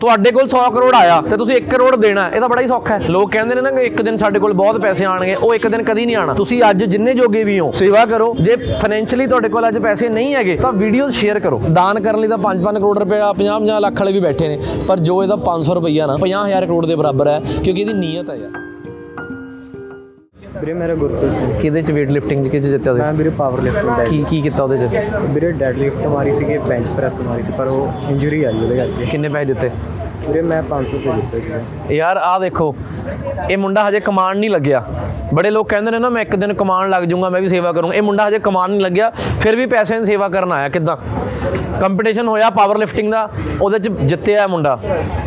ਤੁਹਾਡੇ ਕੋਲ 100 ਕਰੋੜ ਆਇਆ ਤੇ ਤੁਸੀਂ 1 ਕਰੋੜ ਦੇਣਾ ਹੈ, ਇਹ ਤਾਂ ਬੜਾ ਹੀ ਸੌਖਾ ਹੈ। ਲੋਕ ਕਹਿੰਦੇ ਨੇ ਨਾ ਕਿ ਇੱਕ ਦਿਨ ਸਾਡੇ ਕੋਲ ਬਹੁਤ ਪੈਸੇ ਆਣਗੇ ਉਹ ਇੱਕ ਦਿਨ ਕਦੀ ਨਹੀਂ ਆਣਾ ਤੁਸੀਂ ਅੱਜ ਜਿੰਨੇ ਜੋਗੇ ਵੀ ਹੋ ਸੇਵਾ ਕਰੋ। ਜੇ ਫਾਈਨੈਂਸ਼ੀਅਲੀ ਤੁਹਾਡੇ ਕੋਲ ਅੱਜ ਪੈਸੇ ਨਹੀਂ ਹੈਗੇ ਤਾਂ ਵੀਡੀਓਜ਼ ਸ਼ੇਅਰ ਕਰੋ। ਦਾਨ ਕਰਨ ਲਈ ਤਾਂ 5-5 ਕਰੋੜ ਰੁਪਏ 50-50 ਲੱਖ ਵਾਲੇ ਵੀ ਬੈਠੇ ਨੇ ਪਰ ਜੋ ਇਹਦਾ 500 ਰੁਪਈਆ ਨਾ 50000 ਕਰੋੜ ਦੇ ਬਰਾਬਰ ਹੈ ਕਿਉਂਕਿ ਇਹਦੀ ਨੀਅਤ ਹੈ ਯਾਰ। ਵੀਰੇ ਮੇਰਾ ਗੁਰਪ੍ਰੀਤ ਸਿੰਘ। ਕਿਹਦੇ ਚ weight lifting ਚ ਕਿਹਦੇ ਜਿੱਤਿਆ ਮੈਂ ਵੀਰੇ ਪਾਵਰ ਲਿਫਟਿੰਗ ਦਾ ਕੀ ਕੀ ਕੀਤਾ ਉਹਦੇ ਚ? ਵੀਰੇ ਡੈਡ ਲਿਫਟ ਮਾਰੀ ਸੀਗੀ ਬੈਂਚ ਪ੍ਰੈਸ ਮਾਰੀ ਸੀ ਪਰ ਉਹ ਇੰਜਰੀ ਆਈ ਉਹਦੇ ਕਰਕੇ। ਕਿੰਨੇ ਪੈਸੇ ਦਿੱਤੇ? ਵੀਰੇ, ਮੈਂ 500 ਰੁਪਏ ਦਿੱਤੇ ਸੀਗੇ। ਯਾਰ, ਆਹ ਦੇਖੋ, ਇਹ ਮੁੰਡਾ ਹਜੇ ਕਮਾਂਡ ਨਹੀਂ ਲੱਗਿਆ। ਬੜੇ ਲੋਕ ਕਹਿੰਦੇ ਨੇ ਨਾ, ਮੈਂ ਇੱਕ ਦਿਨ ਕਮਾਂਡ ਲੱਗ ਜਾਊਂਗਾ, ਮੈਂ ਵੀ ਸੇਵਾ ਕਰੂੰਗਾ। ਇਹ ਮੁੰਡਾ ਹਜੇ ਕਮਾਂਡ ਨਹੀਂ ਲੱਗਿਆ, ਫਿਰ ਵੀ ਪੈਸਿਆਂ ਦੀ ਸੇਵਾ ਕਰਨ ਆਇਆ ਕਿੱਦਾਂ? ਕੰਪੀਟੀਸ਼ਨ ਹੋਇਆ ਪਾਵਰ ਲਿਫਟਿੰਗ ਦਾ, ਉਹਦੇ ਚ ਜਿੱਤਿਆ ਮੁੰਡਾ।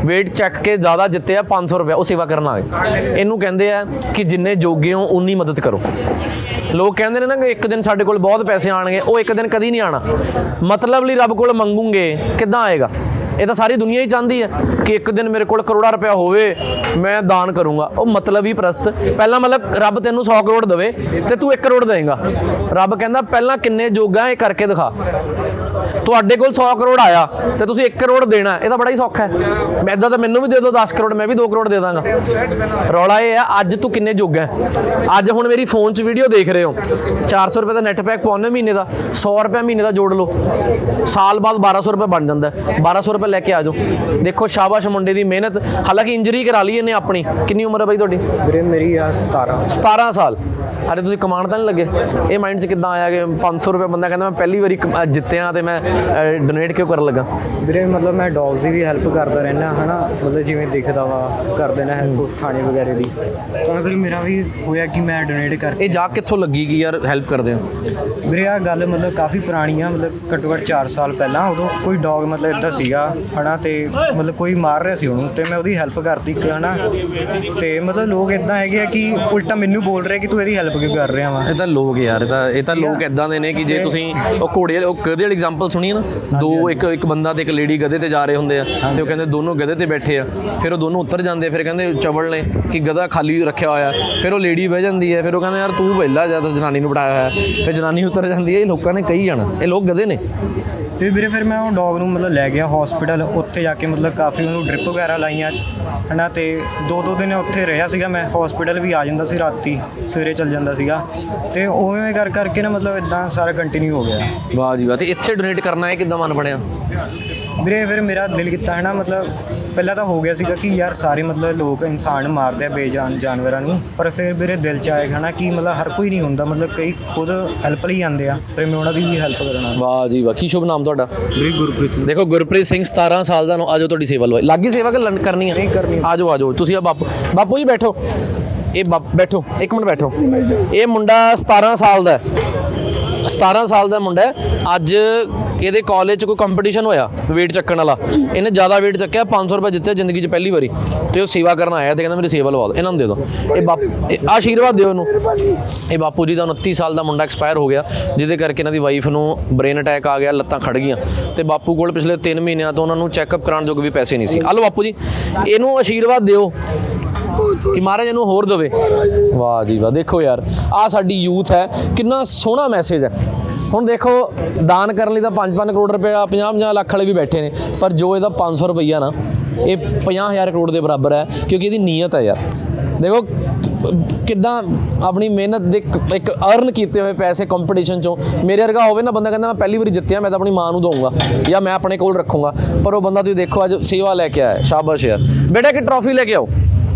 weight ਚੱਕ ਕੇ ਜ਼ਿਆਦਾ ਜਿੱਤਿਆ 500 ਰੁਪਏ ਉਹ ਸੇਵਾ ਕਰਨ ਆ ਗਏ। ਇਹਨੂੰ ਕਹਿੰਦੇ ਆ ਕਿ ਜਿੰਨੇ ਜੋਗੇ ਹੋ ਉਨੀ ਮਦਦ ਕਰੋ। ਲੋਕ ਕਹਿੰਦੇ ਨੇ ਨਾ ਕਿ ਇੱਕ ਦਿਨ ਸਾਡੇ ਕੋਲ ਬਹੁਤ ਪੈਸੇ ਆਣਗੇ ਉਹ ਇੱਕ ਦਿਨ ਕਦੀ ਨਹੀਂ ਆਣਾ ਮਤਲਬ ਲਈ ਰੱਬ ਕੋਲ ਮੰਗੂਗੇ, ਕਿੱਦਾਂ ਆਏਗਾ? ਇਹ ਤਾਂ ਸਾਰੀ ਦੁਨੀਆ ਹੀ ਚਾਹੁੰਦੀ ਹੈ ਕਿ ਇੱਕ ਦਿਨ ਮੇਰੇ ਕੋਲ ਕਰੋੜਾ ਰੁਪਇਆ ਹੋਵੇ, ਮੈਂ ਦਾਨ ਕਰੂੰਗਾ। ਉਹ ਮਤਲਬ ਹੀ ਪ੍ਰਸਤ। ਪਹਿਲਾਂ ਮਤਲਬ ਰੱਬ ਤੈਨੂੰ 100 ਕਰੋੜ ਦੇਵੇ ਤੇ ਤੂੰ 1 ਕਰੋੜ ਦੇਗਾ ਰੱਬ ਕਹਿੰਦਾ, ਪਹਿਲਾਂ ਕਿੰਨੇ ਜੋਗਾ ਇਹ ਕਰਕੇ ਦਿਖਾ। ਤੁਹਾਡੇ ਕੋਲ 100 ਕਰੋੜ ਆਇਆ ਤੇ ਤੁਸੀਂ 1 ਕਰੋੜ ਦੇਣਾ ਇਹ ਤਾਂ ਬੜਾ ਹੀ ਸੌਖਾ ਹੈ। ਮੈਂ ਇਦਾਂ ਤਾਂ ਮੈਨੂੰ ਵੀ ਦੇ ਦਿਓ 10 ਕਰੋੜ ਮੈਂ ਵੀ 2 ਕਰੋੜ ਦੇ ਦਾਂਗਾ। ਰੌਲਾ ਇਹ ਆ ਅੱਜ ਤੂੰ ਕਿੰਨੇ ਜੋਗਾ ਹੈ? ਅੱਜ ਹੁਣ ਮੇਰੀ ਫੋਨ 'ਚ ਵੀਡੀਓ ਦੇਖ ਰਹੇ ਹੋ। 400 ਰੁਪਏ ਦਾ ਨੈਟ ਪੈਕ ਪਾਉਣੇ ਮਹੀਨੇ ਦਾ 100 ਰੁਪਏ ਮਹੀਨੇ ਦਾ ਜੋੜ ਲਓ। ਸਾਲ ਬਾਅਦ 1200 ਰੁਪਏ ਬਣ ਜਾਂਦਾ ਹੈ। 1200 ਰੁਪਏ ਲੈ ਕੇ ਆ ਜਾਓ। ਦੇਖੋ ਸ਼ਾਬਾਸ਼ ਮੁੰਡੇ ਦੀ ਮਿਹਨਤ ਹਾਲਾਂਕਿ ਇੰਜਰੀ ਕਰਾ ਲਈ ਇਹਨੇ ਆਪਣੀ। ਕਿੰਨੀ ਉਮਰ ਹੈ ਬਾਈ ਤੁਹਾਡੀ? ਵੀਰੇ ਮੇਰੀ ਆ 17 17 ਸਾਲ। ਅਰੇ ਤੁਸੀਂ ਕਮਾਉਣ ਤਾਂ ਨਹੀਂ ਲੱਗੇ। ਇਹ ਮਾਈਂਡ 'ਚ ਕਿੱਦਾਂ ਆਇਆ ਕਿ 500 ਰੁਪਏ ਬੰਦਾ ਕਹਿੰਦਾ ਮੈਂ ਪਹਿਲੀ ਵਾਰੀ ਜਿੱਤਿਆ ਤੇ ਮੈਂ ਡੋਨੇਟ ਕਿਉਂ ਕਰਨ ਲੱਗਾ? ਵੀਰੇ ਮਤਲਬ ਮੈਂ ਡੌਗਸ ਦੀ ਵੀ ਹੈਲਪ ਕਰਦਾ ਰਹਿਣਾ ਹਨਾ? ਮਤਲਬ ਜਿਵੇਂ ਦਿਖਦਾ ਵਾ ਕਰਦੇ ਨੇ ਹੈਲਪ ਖਾਣੇ ਵਗੈਰੇ ਦੀ। ਤਾਂ ਫਿਰ ਮੇਰਾ ਵੀ ਹੋਇਆ ਕਿ ਮੈਂ ਡੋਨੇਟ ਕਰਕੇ ਇਹ ਜਾ ਕਿੱਥੋਂ ਲੱਗੀ ਕਿ ਯਾਰ ਹੈਲਪ ਕਰਦੇ ਆ ਵੀਰੇ ਆ ਗੱਲ ਮਤਲਬ ਕਾਫੀ ਪੁਰਾਣੀ ਆ ਮਤਲਬ ਘੱਟੋ ਘੱਟ 4 ਸਾਲ ਪਹਿਲਾਂ ਉਦੋਂ ਕੋਈ ਡੌਗ ਮਤਲਬ ਇਦਾਂ ਸੀਗਾ ਹਨਾ? ਤੇ ਮਤਲਬ ਕੋਈ ਮਾਰ ਰਿਹਾ ਸੀ ਉਹਨੂੰ ਤੇ ਮੈਂ ਉਹਦੀ ਹੈਲਪ ਕਰਤੀ ਹਨਾ? ਤੇ ਮਤਲਬ ਲੋਕ ਇਦਾਂ ਹੈਗੇ ਆ ਕਿ ਉਲਟਾ ਮੈਨੂੰ ਬੋਲ ਰਹੇ ਕਿ ਤੂੰ ਇਹਦੀ ਹੈਲਪ ਕਿਉਂ ਕਰ ਰਿਹਾ ਵਾ? ਇਹ ਤਾਂ ਲੋਕ ਯਾਰ ਇਹ ਤਾਂ ਇਹ ਤਾਂ ਲੋਕ ਇਦਾਂ ਦੇ ਨੇ ਕਿ ਜੇ ਤੁਸੀਂ ਉਹ ਘੋੜੇ ਉਹ ਗਧੇ ਵਾਲੀ ਐਗਜ਼ਾਮਪਲ ਸੁਣੀ ਨਾ? ਦੋ ਇੱਕ ਇੱਕ ਬੰਦਾ ਤੇ ਇੱਕ ਲੇਡੀ ਗਧੇ ਤੇ ਜਾ ਰਹੇ ਹੁੰਦੇ ਆ ਤੇ ਉਹ ਕਹਿੰਦੇ ਦੋਨੋਂ ਗਧੇ ਤੇ ਬੈਠੇ ਆ। ਫਿਰ ਉਹ ਦੋਨੋਂ ਉੱਤਰ ਜਾਂਦੇ ਫਿਰ ਕਹਿੰਦੇ ਚਵਲ ਨੇ ਕਿ ਗਧਾ ਖਾਲੀ ਰੱਖਿਆ ਹੋਇਆ ਫਿਰ ਉਹ ਲੇਡੀ ਬਹਿ ਜਾਂਦੀ ਹੈ ਫਿਰ ਉਹ ਕਹਿੰਦੇ ਯਾਰ ਤੂੰ ਪਹਿਲਾਂ ਜਾਂ ਤਾਂ ਜਨਾਨੀ ਨੂੰ ਬਿਠਾਇਆ ਹੋਇਆ ਫਿਰ ਜਨਾਨੀ ਉੱਤਰ ਜਾਂਦੀ ਹੈ ਇਹ ਲੋਕਾਂ ਨੇ ਕਹੀ ਜਾਣਾ। ਇਹ ਲੋਕ ਗਧੇ ਨੇ। ਤੇ ਵੀਰੇ ਫਿਰ ਮੈਂ ਉਹ ਡੌਗ ਨੂੰ ਮਤਲਬ ਲੈ ਗਿਆ ਹਸਪੀਟਲ ਉੱਥੇ ਜਾ ਕੇ ਮਤਲਬ ਕਾਫੀ ਉਹਨੂੰ ਡ੍ਰਿਪ ਵਗੈਰਾ ਲਾਈਆਂ ਹਨਾ ਤੇ ਦੋ ਦੋ ਦਿਨ ਉੱਥੇ ਰਿਹਾ ਸੀਗਾ ਮੈਂ ਹਸਪੀਟਲ ਵੀ ਆ ਜਾਂਦਾ ਸੀ ਰਾਤੀ ਸਵੇਰੇ ਚੱਲ ਜਾਂਦਾ ਸੀਗਾ। ਤੇ ਉਵੇਂ ਕਰ ਕਰਕੇ ਨਾ ਮਤਲਬ ਇਦਾਂ ਸਾਰਾ ਕੰਟੀਨਿਊ ਹੋ ਗਿਆ। ਵਾਹ ਜੀ ਵਾਹ ਤੇ ਇੱਥੇ ਡੋਨੇਟ ਕਰਨਾ ਹੈ? ਕਿੱਦਾਂ ਮਨ ਬਣਿਆ? ਵੀਰੇ ਫਿਰ ਮੇਰਾ ਦਿਲ ਕੀਤਾ ਹੈ ਨਾ ਮਤਲਬ ਪਹਿਲਾਂ ਤਾਂ ਹੋ ਗਿਆ ਸੀਗਾ ਕਿ ਯਾਰ ਸਾਰੇ ਮਤਲਬ ਲੋਕ ਇਨਸਾਨ ਮਾਰਦੇ ਆ ਬੇਜਾਨ ਜਾਨਵਰਾਂ ਨੂੰ ਪਰ ਫਿਰ ਮੇਰੇ ਦਿਲ ਚ ਆਇਆ ਹਨਾ ਕਿ ਮਤਲਬ ਹਰ ਕੋਈ ਨਹੀਂ ਹੁੰਦਾ ਮਤਲਬ ਕਈ ਖੁਦ ਹੈਲਪ ਲਈ ਆਉਂਦੇ ਆ ਫਿਰ ਮੈਂ ਉਹਨਾਂ ਦੀ ਵੀ ਹੈਲਪ ਕਰਨਾ। ਵਾਹ ਜੀ ਵਾਹ ਕੀ ਸ਼ੁਭ ਨਾਮ ਤੁਹਾਡਾ? ਵੀਰੇ ਗੁਰਪ੍ਰੀਤ ਸਿੰਘ। ਦੇਖੋ ਗੁਰਪ੍ਰੀਤ ਸਿੰਘ 17 ਸਾਲ ਦਾ ਨੂੰ ਆਜੋ ਤੁਹਾਡੀ ਸੇਵਾ ਲਵਾਈ ਲੱਗੀ ਸੇਵਾ ਕਿ ਲੰਡ ਕਰਨੀ ਹੈ ਨਹੀਂ ਕਰਨੀ। ਆਜੋ ਆਜੋ ਤੁਸੀਂ ਆ ਬਾਪੂ ਬਾਪੂ ਜੀ ਬੈਠੋ। ਇਹ ਬਾਪ- ਬੈਠੋ ਇੱਕ ਮਿੰਟ ਬੈਠੋ। ਇਹ ਮੁੰਡਾ 17 ਸਾਲ ਦਾ ਹੈ। 17 ਸਾਲ ਦਾ ਮੁੰਡਾ ਹੈ। ਅੱਜ ਇਹਦੇ ਕਾਲਜ 'ਚ ਕੋਈ ਕੰਪੀਟੀਸ਼ਨ ਹੋਇਆ weight ਚੱਕਣ ਵਾਲਾ? ਇਹਨੇ ਜ਼ਿਆਦਾ weight ਚੱਕਿਆ 500 ਰੁਪਏ ਜਿੱਤਿਆ ਜ਼ਿੰਦਗੀ 'ਚ ਪਹਿਲੀ ਵਾਰੀ। ਤੇ ਉਹ ਸੇਵਾ ਕਰਨ ਆਇਆ ਤੇ ਕਹਿੰਦਾ ਮੇਰੀ ਸੇਵਾ ਲਵਾ ਦਿਓ, ਇਹਨਾਂ ਨੂੰ ਦੇ ਦਿਓ। ਇਹ ਬਾਪ ਇਹ ਆਸ਼ੀਰਵਾਦ ਦਿਓ ਇਹਨੂੰ। ਇਹ ਬਾਪੂ ਜੀ ਦਾ 29 ਸਾਲ ਦਾ ਮੁੰਡਾ ਐਕਸਪਾਇਰ ਹੋ ਗਿਆ, ਜਿਹਦੇ ਕਰਕੇ ਇਹਨਾਂ ਦੀ ਵਾਈਫ ਨੂੰ ਬ੍ਰੇਨ ਅਟੈਕ ਆ ਗਿਆ, ਲੱਤਾਂ ਖੜ ਗਈਆਂ। ਤੇ ਬਾਪੂ ਕੋਲ ਪਿਛਲੇ 3 ਮਹੀਨਿਆਂ ਤੋਂ ਉਹਨਾਂ ਨੂੰ ਚੈੱਕਅਪ ਕਰਾਉਣ ਜੋਗ ਵੀ ਪੈਸੇ ਨਹੀਂ ਸੀ। ਆ ਬਾਪੂ ਜੀ, ਇਹਨੂੰ ਆਸ਼ੀਰਵਾਦ ਦਿਓ। ਕਿ ਮਹਾਰਾਜ ਇਹਨੂੰ ਹੋਰ ਦੇਵੇ। ਵਾਹ ਜੀ ਵਾਹ, ਦੇਖੋ ਯਾਰ ਆ ਸਾਡੀ ਯੂਥ ਹੈ, ਕਿੰਨਾ ਸੋਹਣਾ ਮੈਸੇਜ ਹੈ। ਹੁਣ ਦੇਖੋ, ਦਾਨ ਕਰਨ ਲਈ ਤਾਂ 5-5 ਕਰੋੜ ਰੁਪਏ 50-50 ਲੱਖ ਵਾਲੇ ਵੀ ਬੈਠੇ ਨੇ, ਪਰ ਜੋ ਇਹਦਾ 500 ਰੁਪਈਆ ਨਾ, ਇਹ 50000 ਕਰੋੜ ਦੇ ਬਰਾਬਰ ਹੈ, ਕਿਉਂਕਿ ਇਹਦੀ ਨੀਅਤ ਹੈ ਯਾਰ। ਦੇਖੋ, ਕਿੱਦਾਂ ਆਪਣੀ ਮਿਹਨਤ ਦੇ ਇੱਕ- ਅਰਨ ਕੀਤੇ ਹੋਏ ਪੈਸੇ ਕੰਪੀਟੀਸ਼ਨ ਚੋਂ, ਮੇਰੇ ਵਰਗਾ ਹੋਵੇ ਨਾ ਬੰਦਾ ਕਹਿੰਦਾ ਮੈਂ ਪਹਿਲੀ ਵਾਰੀ ਜਿੱਤਿਆ, ਮੈਂ ਤਾਂ ਆਪਣੀ ਮਾਂ ਨੂੰ ਦਊਂਗਾ, ਜਾਂ ਮੈਂ ਆਪਣੇ ਕੋਲ ਰੱਖੂੰਗਾ, ਪਰ ਉਹ ਬੰਦਾ ਤੁਸੀਂ ਦੇਖੋ ਅੱਜ ਸੇਵਾ ਲੈ ਕੇ ਆਇਆ, ਸ਼ਾਬਾਸ਼ ਯਾਰ। ਬੇਟਾ, ਇੱਕ ਟਰੋਫੀ ਲੈ ਕੇ ਆਓ।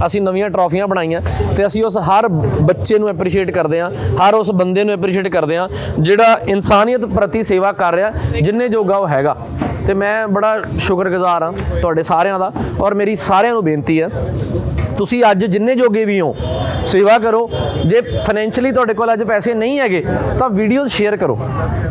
ਅਸੀਂ ਨਵੀਆਂ ਟਰੋਫੀਆਂ ਬਣਾਈਆਂ ਤੇ ਅਸੀਂ ਉਸ ਹਰ ਬੱਚੇ ਨੂੰ ਐਪਰੀਸ਼ੀਏਟ ਕਰਦੇ ਹਾਂ, ਹਰ ਉਸ ਬੰਦੇ ਨੂੰ ਐਪਰੀਸ਼ੀਏਟ ਕਰਦੇ ਹਾਂ, ਜਿਹੜਾ ਇਨਸਾਨੀਅਤ ਪ੍ਰਤੀ ਸੇਵਾ ਕਰ ਰਿਹਾ, ਜਿੰਨੇ ਜੋਗਾ ਉਹ ਹੈਗਾ। ਤੇ ਮੈਂ ਬੜਾ ਸ਼ੁਕਰਗੁਜ਼ਾਰ ਹਾਂ ਤੁਹਾਡੇ ਸਾਰਿਆਂ ਦਾ ਔਰ ਮੇਰੀ ਸਾਰਿਆਂ ਨੂੰ ਬੇਨਤੀ ਹੈ ਤੁਸੀਂ ਅੱਜ ਜਿੰਨੇ ਜੋਗੇ ਵੀ ਹੋ ਸੇਵਾ ਕਰੋ ਜੇ ਫਾਈਨੈਂਸ਼ੀਅਲੀ ਤੁਹਾਡੇ ਕੋਲ ਅੱਜ ਪੈਸੇ ਨਹੀਂ ਹੈਗੇ ਤਾਂ ਵੀਡੀਓਜ਼ ਸ਼ੇਅਰ ਕਰੋ।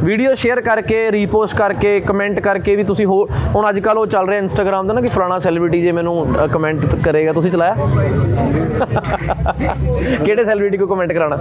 ਵੀਡੀਓ ਸ਼ੇਅਰ ਕਰਕੇ ਰੀਪੋਸਟ ਕਰਕੇ ਕਮੈਂਟ ਕਰਕੇ ਵੀ ਤੁਸੀਂ ਹੋ ਹੁਣ ਅੱਜ ਕੱਲ ਉਹ ਚੱਲ ਰਿਹਾ ਇੰਸਟਾਗ੍ਰam ਦਾ ਨਾ ਕਿ ਫਲਾਣਾ ਸੈਲੀਬ੍ਰਿਟੀ ਜੇ ਮੈਨੂੰ ਕਮੈਂਟ ਕਰੇਗਾ ਤੁਸੀਂ ਚਲਾਇਆ? ਕਿਹੜੇ ਸੈਲੀਬ੍ਰਿਟੀ ਕੋ ਕਮੈਂਟ ਕਰਾਣਾ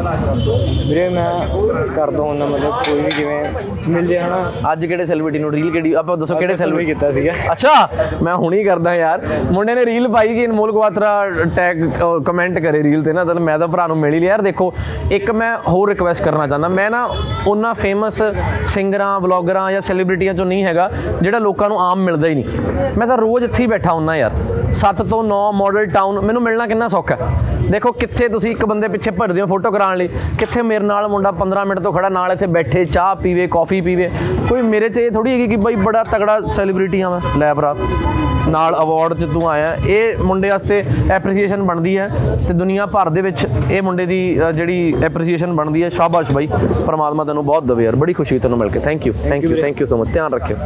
ਵੀਰੇ ਮੈਂ ਕਰਦਾ ਹੁੰਦਾ ਮਤਲਬ ਕੋਈ ਵੀ ਜਿਵੇਂ ਮਿਲ ਜੇ ਹਨਾ। ਅੱਜ ਕਿਹੜੇ ਸੈਲੀਬ੍ਰਿਟੀ ਨੂੰ ਰੀਲ ਕਿਹੜੀ ਆਪਾਂ ਦੱਸੋ ਕਿਹੜੇ ਵੀ ਸੈਲੀਬ੍ਰਿਟੀ ਕੀਤਾ ਸੀਗਾ। ਅੱਛਾ ਮੈਂ ਹੁਣੀ ਕਰਦਾ ਯਾਰ। ਮੁੰਡੇ ਨੇ ਰੀਲ ਪਾਈ ਕਿ ਅਨਮੋਲ ਕੁਆਤਰਾ ਟੈਗ ਕਮੈਂਟ ਕਰੇ ਰੀਲ ਤੇ ਨਾ ਤਾਂ ਮੈਂ ਤਾਂ ਭਰਾ ਨੂੰ ਮਿਲ ਹੀ ਲਿਆ। ਯਾਰ ਦੇਖੋ ਇੱਕ ਮੈਂ ਹੋਰ ਰਿਕਵੈਸਟ ਕਰਨਾ ਚਾਹੁੰਦਾ। ਮੈਂ ਨਾ ਉਹਨਾਂ ਫੇਮਸ ਸਿੰਗਰਾਂ ਵਲੌਗਰਾਂ ਜਾਂ ਸੈਲੀਬ੍ਰਿਟੀਆਂ ਚੋਂ ਨਹੀਂ ਹੈਗਾ ਜਿਹੜਾ ਲੋਕਾਂ ਨੂੰ ਆਮ ਮਿਲਦਾ ਹੀ ਨਹੀਂ। ਮੈਂ ਤਾਂ ਰੋਜ਼ ਇੱਥੇ ਹੀ ਬੈਠਾ ਹੁੰਨਾ ਯਾਰ। 7 ਤੋਂ 9 ਮਾਡਲ ਟਾਊਨ ਮੈਨੂੰ ਮਿਲਣਾ ਕਿੰਨਾ ਸੌਖਾ ਹੈ? ਦੇਖੋ ਕਿੱਥੇ ਤੁਸੀਂ ਇੱਕ ਬੰਦੇ ਪਿੱਛੇ ਭਰਦੇ ਹੋ ਫੋਟੋ ਕਰਾਉਣ ਲਈ, ਕਿੱਥੇ ਮੇਰੇ ਨਾਲ ਮੁੰਡਾ 15 ਮਿੰਟ ਤੋਂ ਖੜਾ, ਨਾਲ ਇੱਥੇ ਬੈਠੇ, ਚਾਹ ਪੀਵੇ ਕਾਫੀ ਪੀਵੇ। ਕੋਈ ਮੇਰੇ 'ਚ ਇਹ ਥੋੜੀ ਹੈਗੀ ਕਿ ਬਈ ਬੜਾ ਤਗੜਾ ਸੈਲੀਬ੍ਰਿਟੀ ਆ ਮੈਂ। ਲੈ ਭਰਾ, ਨਾਲ ਅਵਾਰਡ 'ਚ ਤੂੰ ਆਇਆ, ਇਹ ਮੁੰਡੇ ਵਾਸਤੇ ਐਪਰੀਸੀਏਸ਼ਨ ਬਣਦੀ ਹੈ ਤੇ ਦੁਨੀਆ ਭਰ ਦੇ ਵਿੱਚ ਇਹ ਮੁੰਡੇ ਦੀ ਜਿਹੜੀ ਐਪਰੀਸੀਏਸ਼ਨ ਬਣਦੀ ਹੈ, ਸ਼ਾਬਾਸ਼ ਬਾਈ, ਪਰਮਾਤਮਾ ਤੈਨੂੰ ਬਹੁਤ ਦਵੇ ਯਾਰ, ਬੜੀ ਖੁਸ਼ੀ ਤੈਨੂੰ ਮਿਲ ਕੇ। Thank you thank you thank you so much ਧਿਆਨ ਰੱਖਿਓ।